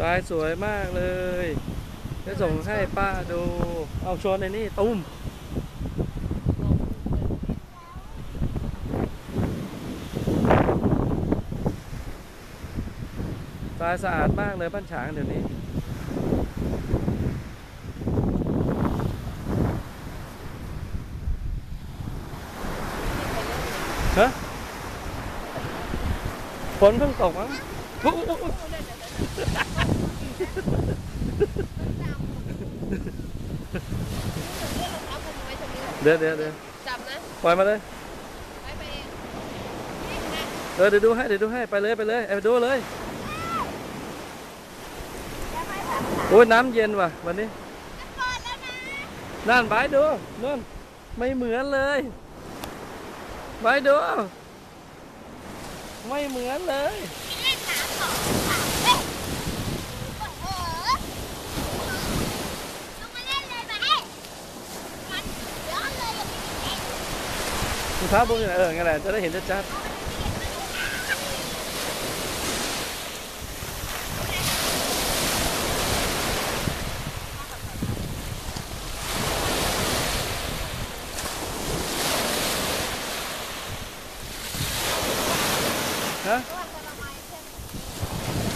ทรายสวยมากเลยจะส่งให้ป้าดู เอาชวนในนี่ตุ้มทรายสะอาดมากเลยบ้านฉางเดี๋ยวนี้ฮะฝนเพิ่งตกมั้งโอ้โห เดี๋ยวเดี๋ยวเดี๋ยวจับนะ ปล่อยมาเลย ไปไปเองเออเดี๋ยวดูให้เดี๋ยวดูให้ไปเลยไปเลยเอาไปดูเลยโอ้ยน้ำเย็นว่ะวันนี้นั่นบายดูนู่นไม่เหมือนเลยบายดู ไม่เหมือนเลย เล่นน้ำต่อค่ะเฮ้ยโ